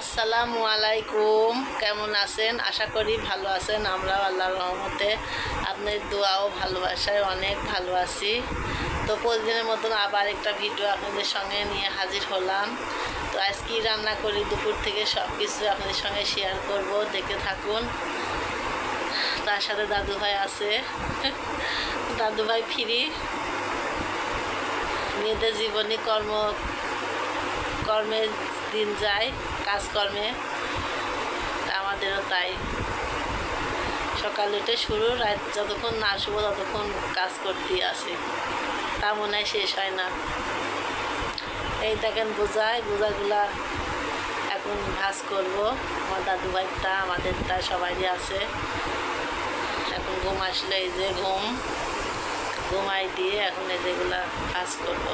আসসালামু আলাইকুম। কেমন আছেন? আশা করি ভালো আছেন। আমরাও আল্লাহর রহমতে আপনার দোয়াও ভালোবাসায় অনেক ভালো আছি। তো প্রতিদিনের মতন আবার একটা ভিডিও আপনাদের সঙ্গে নিয়ে হাজির হলাম। তো আজ কী রান্না করি, দুপুর থেকে সব কিছু আপনাদের সঙ্গে শেয়ার করব। দেখে থাকুন। তার সাথে দাদু ভাই আছে। দাদু ভাই ফিরি। মেয়েদের জীবনী কর্ম কর্মের দিন যায়, কাজকর্মে। আমাদেরও তাই। সকাল উঠে শুরু, রাত যতক্ষণ না আসব ততক্ষণ কাজ করতেই আসে। তা মনে হয় শেষ হয় না। এই দেখেন বোঝায় বোঝাগুলা এখন ভাজ করব। আমার দাদু ভাইটা, আমাদেরটা সবারই আছে। এখন ঘুম আসলে এই যে ঘুম। ঘুমাই দিয়ে এখন এই যেগুলা কাজ করব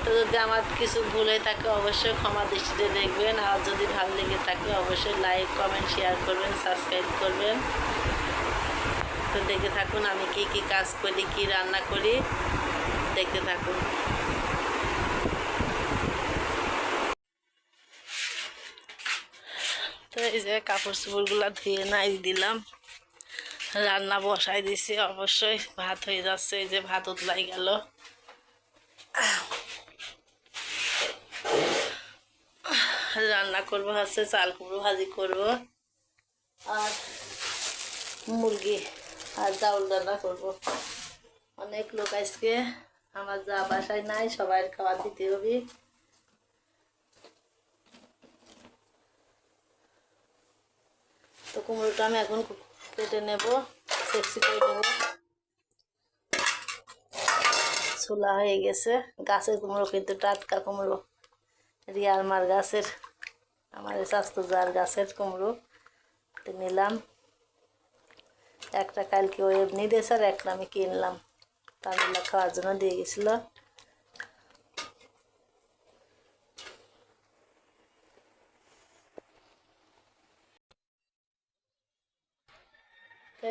তো যদি আমার কিছু ভুল থাকে, অবশ্যই ক্ষমা দৃষ্টিতে দেখবেন। আর যদি ভালো লেগে থাকে, অবশ্যই লাইক কমেন্ট শেয়ার করবেন সাবস্ক্রাইব করবেন। তো দেখে থাকুন আমি কি কি কাজ করি, কি রান্না করি। দেখতে থাকুন। তো এই যে কাপড় চোপড়গুলো ধুয়ে নাই দিলাম। রান্না বসাই দিছি, অবশ্যই ভাত হয়ে যাচ্ছে, এই যে ভাত উতলাই গেল। রান্না করব, হচ্ছে চাল কুমড়ো ভাজি করব আর মুরগি আর চাউল রান্না করব। অনেক লোক আজকে আমার যা বাসায় নাই সবাই খাবার দিতে হবে। তো কুমড়োটা আমি এখন কেটে নেব সেক্সি করে নেব। ছোলা হয়ে গেছে, গাছের কুমড়ো, কিন্তু টাটকা কুমড়ো। রিয়াল মার গাছের, আমার স্বাস্থ্য যার গাছের কুমড়ো নিলাম। একটা কালকে ওই এমনি দিয়েছে আর একটা আমি কিনলাম। তামিলা খাওয়ার জন্য দিয়ে গেছিল।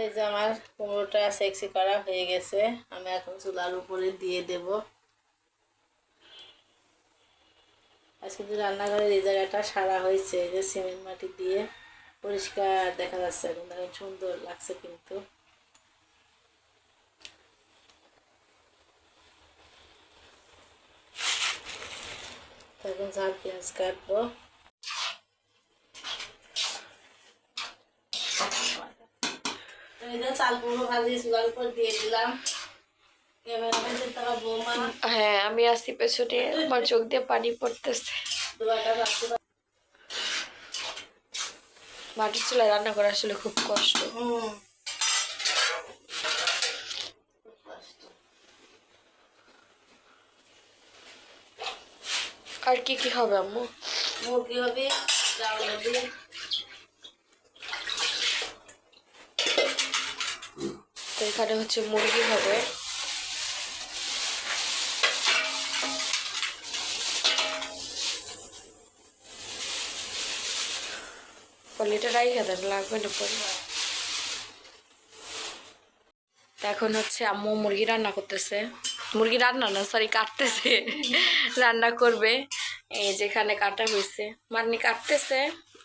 এই যে আমার কুমড়োটা সেক্সি করা হয়ে গেছে। আমি এখন চুলার উপরে দিয়ে দেবো। আজকে যে রান্নাঘরের এই জায়গাটা সারা হয়েছে যে সিমেন্ট মাটি দিয়ে পরিষ্কার দেখা যাচ্ছে এখন, দেখেন সুন্দর লাগছে কিন্তু। এখন ঝাল, পেঁয়াজ কাটবো। চাল কুমড়ো ভাজি, চুলার উপর দিয়ে দিলাম। হ্যাঁ আমি আসি পেছনে আমার চোখ দিয়ে পানি পড়তেছে। মাটির চুলায় রান্না করা আসলে খুব কষ্ট। আর কি কি হবে আম্মু? মুরগি হবে হবে। তো এখানে হচ্ছে মুরগি হবে। রাইখা দেন লাগবে না পরে এখন হচ্ছে আম্মু মুরগি রান্না করতেছে। মুরগি রান্না না সরি কাটতেছে। রান্না করবে। এই যেখানে কাটা হয়েছে। মারনি কাটতেছে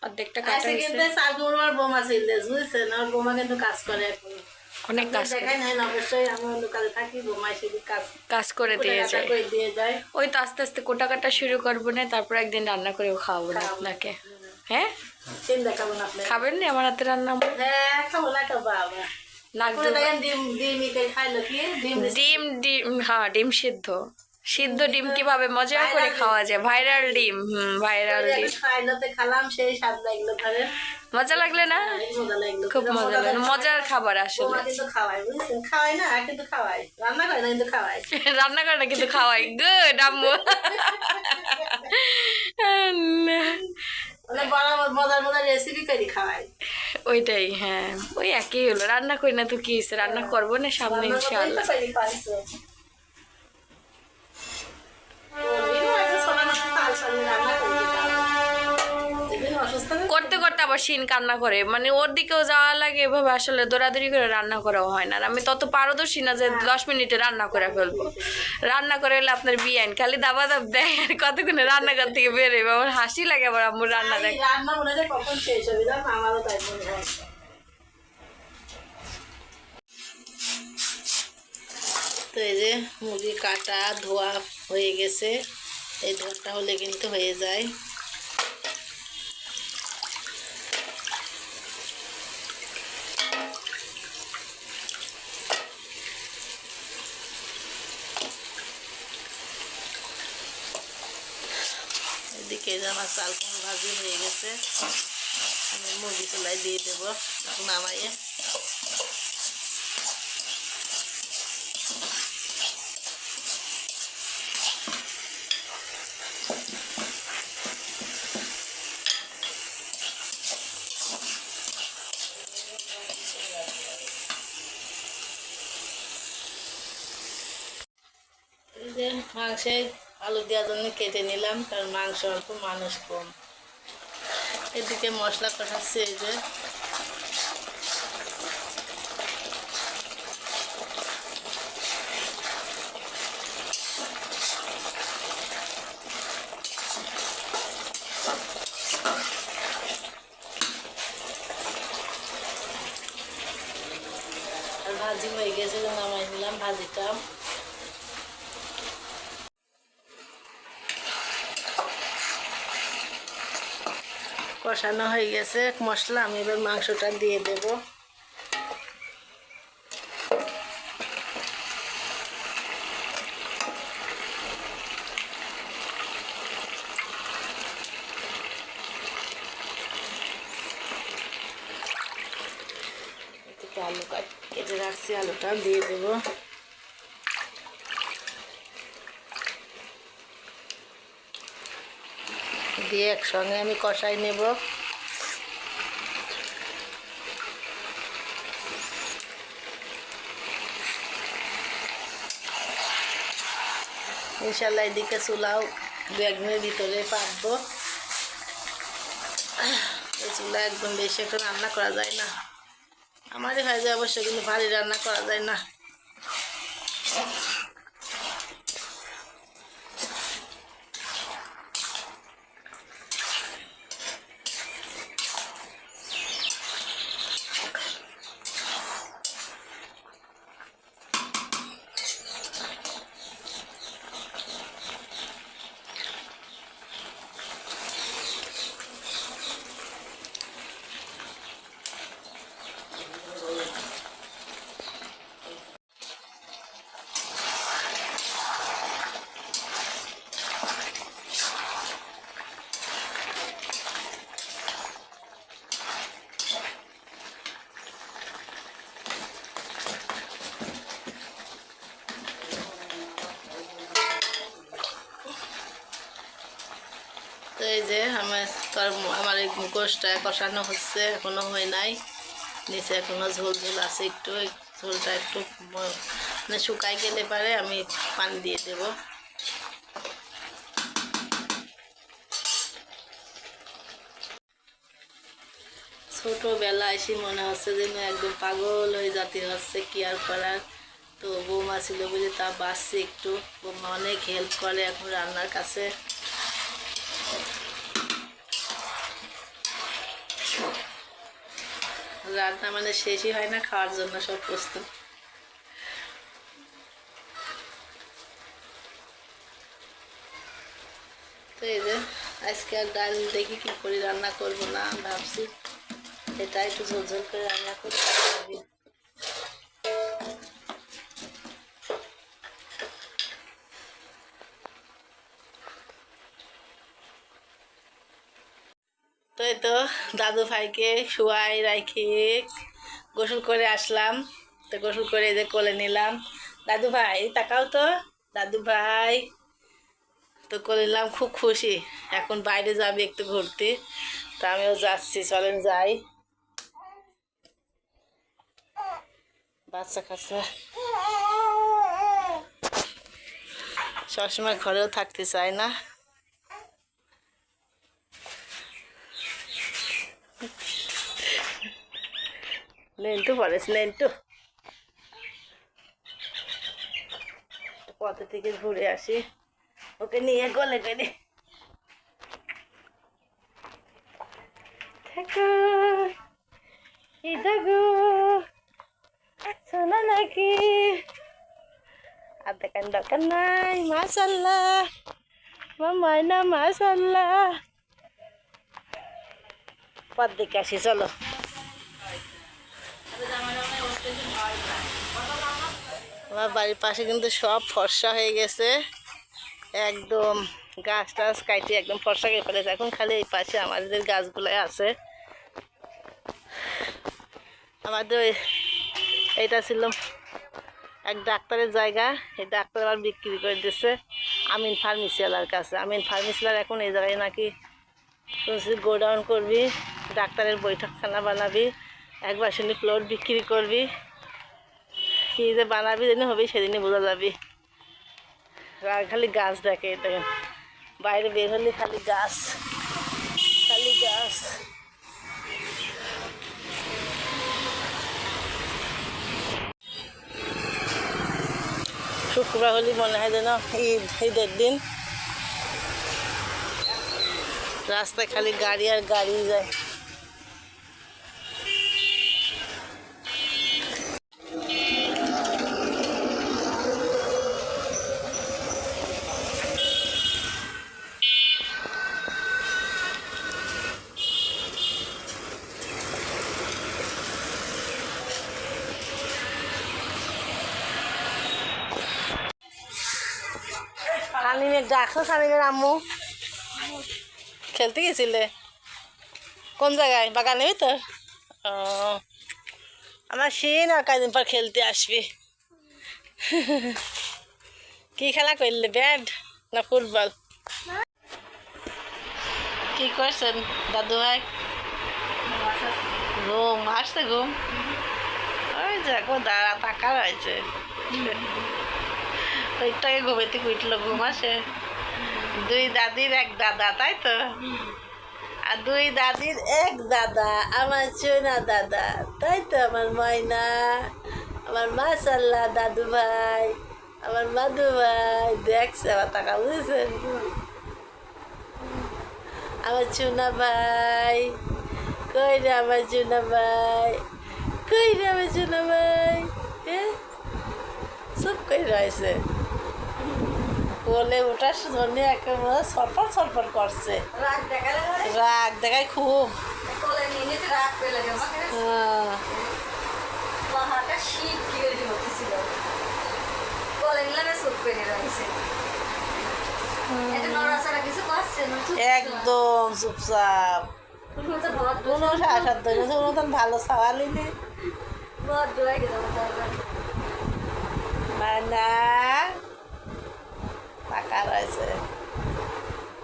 অর্ধেকটা কাটা হয়েছে। আমার বোমা ছিল বোমা কিন্তু কাজ করে এখন। অনেক কাজ করে। দিয়ে যায়। ওই তো আস্তে আস্তে কোটা কাটা শুরু করব না তারপর একদিন রান্না করে খাওয়াবো না আপনাকে। হ্যাঁ? চিন দেখাবো না আপনার খাবেন না আমার হাতে রান্না হ্যাঁ খাব না দেবো। দেখেন ডিম ডিম হ্যাঁ ডিম সিদ্ধ সিদ্ধ ডিম কীভাবে মজা করে খাওয়া যায় ভাইরাল ডিম হুম ভাইরাল ডিম খালাম সেই স্বাদ লাগল মজা লাগলে না খুব মজা লাগল মজার খাবার আসলে বোমা কিন্তু খাওয়াই বুঝছেন খাওয়াই না কিন্তু খাওয়াই রান্না করে না কিন্তু খাওয়াই রান্না করে না কিন্তু খাওয়াই গুড আম্মু মানে বড় মজার মজার রেসিপি করে খাওয়াই ওইটাই হ্যাঁ ওই একই হলো। রান্না করি না তো কি হয়েছে রান্না করব না সামনে ইনশাআল্লাহ। রান্না করতে আবার শিন কান্না করে। মানে ওর দিকেও যাওয়া লাগে এভাবে আসলে দৌড়াদৌড়ি করে রান্না করাও হয় না। আমি তত পারদর্শী না যে দশ মিনিটে রান্না করে ফেলব। রান্না করে হলে আপনার বিয়াইন খালি দাবা দাব দেয় আর কতক্ষণে রান্নাঘর থেকে বেরোয় আমার হাসি লাগে আবার আম্মুর রান্না দেখ। রান্না মনে হয় কখন শেষ হবে আমারও তাই মনে হয়। তো এই যে মুরগি কাটা ধোয়া হয়ে গেছে। এই ধোয়াটা হলে কিন্তু হয়ে যায় এদিকে যে আমার চাল কুমড়ো ভাজি হয়ে গেছে। আমি মুরগি চুলাই দিয়ে দেবো নামাইয়ে এই যে মাংসে আলু দেওয়ার জন্য কেটে নিলাম, কারণ মাংস অল্প, মানুষ কম। এদিকে মশলা কষাচ্ছে এই যে। ভাজি হয়ে গেছে, নামাই নিলাম ভাজিটা। কষানো হয়ে গেছে। মশলা আমি এবার মাংসটা দিয়ে দেব। আলু কাট রাখছি, আলুটা দিয়ে দেবো। দিয়ে একসঙ্গে আমি কষাই নেব। ইনশাল্লাহ এদিকে চুলাও দু ভিতরে পাকবো চুলা একদম বেশি একটা রান্না করা যায় না। আমারই হয়ে যায় অবশ্য, কিন্তু ভারী রান্না করা যায় না। যে আমার আমার এই গোষ্ঠটা কষানো হচ্ছে, এখনও হয় নাই। নিচে এখনও ঝোল ঝোল আছে একটু ঝোলটা একটু মানে শুকাই গেলে পারে আমি পানি দিয়ে দেব। ছোটোবেলা এসে মনে হচ্ছে যেন একদম পাগল হয়ে যাতে হচ্ছে, কি আর করার? তো বৌমা ছিল বুঝে তা বাঁচছে একটু। বৌমা অনেক হেল্প করে এখন রান্নার কাছে। রান্না মানে শেষই হয় না খাওয়ার জন্য সব প্রস্তুত। তো এই যে, আজকে আর ডাল দেখি কি করি রান্না করব না ভাবছি। এটা একটু ঝোল করে রান্না করি তো তো দাদু ভাইকে শুয়াই রাখি গোসল করে আসলাম। তো গোসল করে যে কোলে নিলাম। দাদু ভাই, তাকাও তো। দাদু ভাই, তো করে নিলাম, খুব খুশি। এখন বাইরে যাবে একটু ঘুরতে। তা আমিও যাচ্ছি, চলেন যাই। বাচ্চা কাচ্চা। সবসময় ঘরেও থাকতে চায় না। নেন্টু পড়েছ নেন্টু পথে থেকে ঘুরে আসি। ওকে নিয়ে গলে করে থাকো। শোনা নাকি? আর দেখান দরকার নাই, মাশাল্লাহ। আমার ময়না মাশাল্লাহ। পথ দেখে আসি, চলো। আমার বাড়ির পাশে কিন্তু সব ফর্সা হয়ে গেছে। একদম গাছ টাছ কাটি একদম ফর্সা হয়ে ফেলেছে। এখন খালি এই পাশে আমাদের গাছগুলোই আছে। আমাদের এইটা ছিল এক ডাক্তারের জায়গা। এই ডাক্তার আবার বিক্রি করে দিচ্ছে আমিন ফার্মেসিওয়ালার কাছে। আমিন ফার্মেসিওয়ালার এখন এই জায়গায় নাকি গোডাউন করবি, ডাক্তারের বৈঠকখানা বানাবি, একবার শুনি ফ্লোর বিক্রি করবি। কী যে বানাবি যেদিন হবে, সেদিনই বোঝা যাবি। আর খালি গাছ দেখে, দেখেন। বাইরে বের হলে খালি গাছ খালি গাছ। শুক্রবার হলে মনে হয় যেন ঈদ, ঈদের দিন। রাস্তায় খালি গাড়ি আর গাড়ি যায়। খেলতে গেছিলে। কোন জায়গায় বাগানে ও আমার শিন আর কয়দিন পর খেলতে আসবি। কি খেলা করলে ব্যাট না ফুটবল? কি করছেন দাদু ভাই? ঘুম, আসছে ঘুম। ওই দেখো দাঁড়া টাকা রয়েছে ওইটাকে ঘুমেতে উঠল, ঘুম আসে। দুই দাদির এক দাদা, তাই তো? আর দুই দাদির এক দাদা, আমার চোনা দাদা, তাই তো? আমার ময়না, আমার মাসাল্লাহ দাদু ভাই, আমার মাদু ভাই দেখছে আমার টাকা বুঝেছেন? আমার চুনা ভাই, কই রে আমার চুনা ভাই? কই রে আমার চুনা ভাই? হ্যাঁ? সব কই রয়েছে? বলে ওটার জন্য একেবারে সরপর সরপর করছে। রাগ দেখায় খুব। কোলে হ্যাঁ। কোলে একদম চুপচাপ। কোনো মতন ভালো সাওয়ালি নেই। ভদ টাকা রয়েছে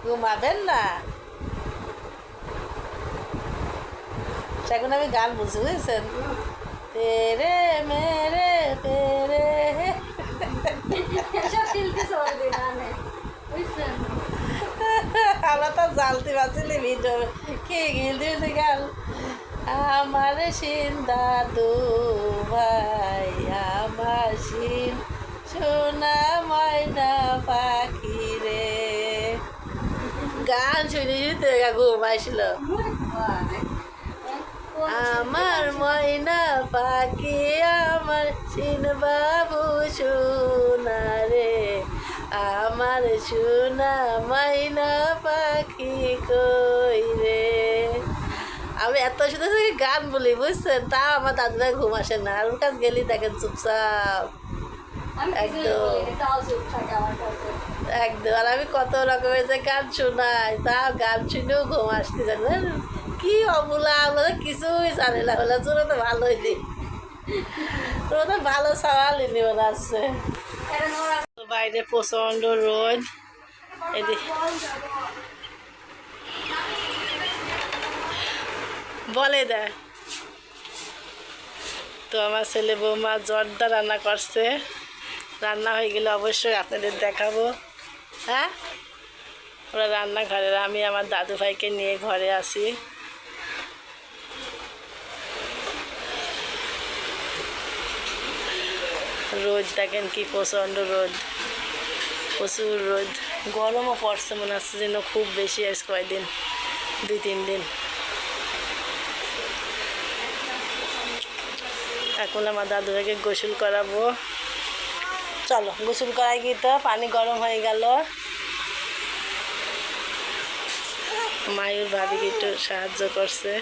ঘুমাবেন না সেখন আমি গান বুঝি বুঝেছেন তেরে মেরে তেরে আমরা তো জালতে পারছিলি ভিডিও কি গিলতে গাল আমার সিন দাদু ভাই আমার সিন সোনা ময়না পাখি রে। গান শুনে শুনতে ঘুম আসছিল আমার ময়না পাখি, আমার সিন বাবু সোনা রে। আমার সোনা ময়না পাখি কই রে? আমি এত সুন্দর গান বলি, বুঝছেন? তাও আমার দাদুভাই ঘুম আসে না। আর কাছে গেলি দেখেন চুপচাপ। একদম। আর আমি কত রকমের যে গান শোনাই তাও গান শুনেও ঘুম আসতে জানেন কি অবলা আমরা কিছুই জানি না বলে তোর তো ভালোই নেই। তোর তো ভালো সওয়ালই নেই মনে আসছে তো বাইরে প্রচণ্ড রোদ। এদিকে বলে দেয় তো আমার ছেলে বৌমা জর্দা রান্না করছে। রান্না হয়ে গেলে অবশ্যই আপনাদের দেখাবো। হ্যাঁ? ওরা রান্নাঘরে, আমি আমার দাদু ভাইকে নিয়ে ঘরে আসি। রোদ, দেখেন কি প্রচণ্ড রোদ। প্রচুর রোদ। গরমও পড়ছে, মনে হচ্ছে যেন খুব বেশি আছে কয়েকদিন দুই, তিন দিন। এখন আমার দাদুভাইকে গোসল করাবো। চলো গোসল করাই গিয়ে তো পানি গরম হয়ে গেল। মায়ের ভাবিকে একটু সাহায্য করছে।